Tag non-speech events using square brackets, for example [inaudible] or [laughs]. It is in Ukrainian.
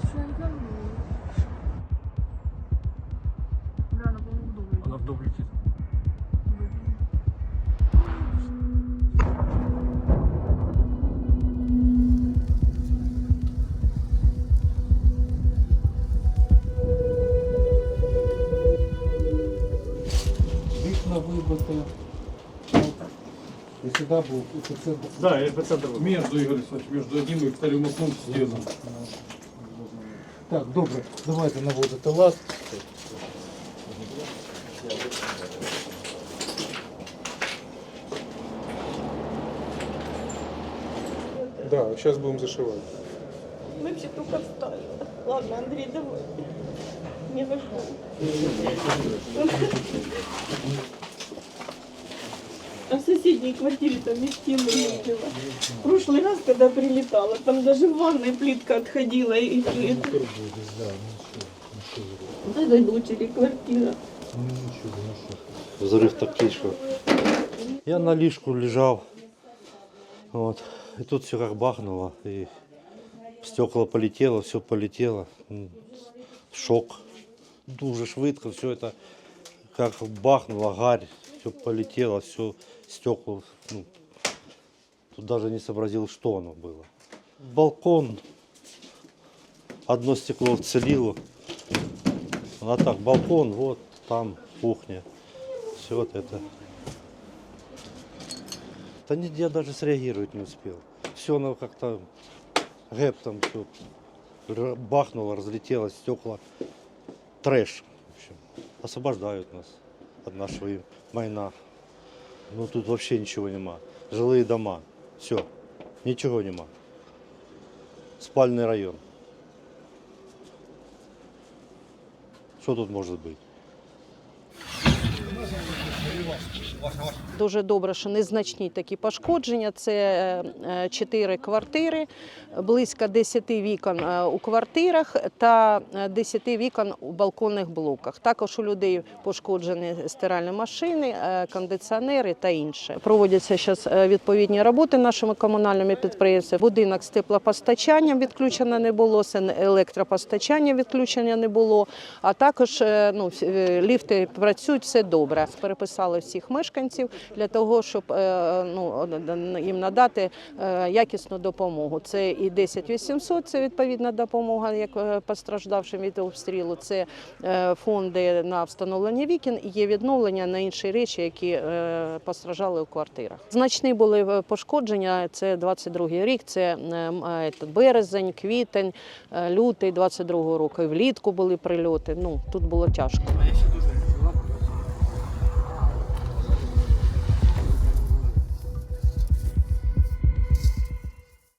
швидко. Бля, на по-моему, добре. Она вдоль летит. Вікна вибите. І сюди був епіцентр. Да, эпицентр между, Игорь Александрович, между одним и вторым окном стену. Так, добре, давайте наводити лад. Да, сейчас будем зашивать. Мы все только встали. Ладно, Андрей, давай. Не выходи. [laughs] А в соседней квартире там и стену видела. В прошлый раз, когда прилетала, там даже в ванной плитка отходила. И, и, и... Да, да, дочери квартира. Взрыв такий, что... Я на ліжку лежав, вот, и тут все как бахнуло, и стекла полетело, все полетело. Шок. Дуже швидко все это как бахнуло, гарь, все полетело, все стекла. Ну, тут даже не сообразил, что оно было. Балкон, одно стекло вцелило. А так, балкон, вот там кухня. Все вот это. Да нет, я даже среагировать не успел. Все оно как-то гептом все бахнуло, разлетелось, стекла. Трэш. В общем, освобождают нас от нашего им майна. Ну тут вообще ничего нема. Жилые дома. Все. Ничего нема. Спальный район. Что тут может быть? Дуже добре, що незначні такі пошкодження. Це е, чотири квартири, близько 10 вікон е, у квартирах та е, 10 вікон у балконних блоках. Також у людей пошкоджені стиральні машини, е, кондиціонери та інше. Проводяться зараз відповідні роботи нашими комунальними підприємствами. Будинок з теплопостачанням відключено не було, електропостачання відключення не було. А також е, ну, е, ліфти працюють все добре. Переписали всіх мешканців для того, щоб е, ну, їм надати е, якісну допомогу. Це і 10 800, це відповідна допомога, як е, постраждавшим від обстрілу. Це фонди на встановлення вікін і є відновлення на інші речі, які постраждали у квартирах. Значні були пошкодження. Це 22 рік, це березень, квітень, лютий 22 року. Влітку були прильоти. Ну тут було тяжко.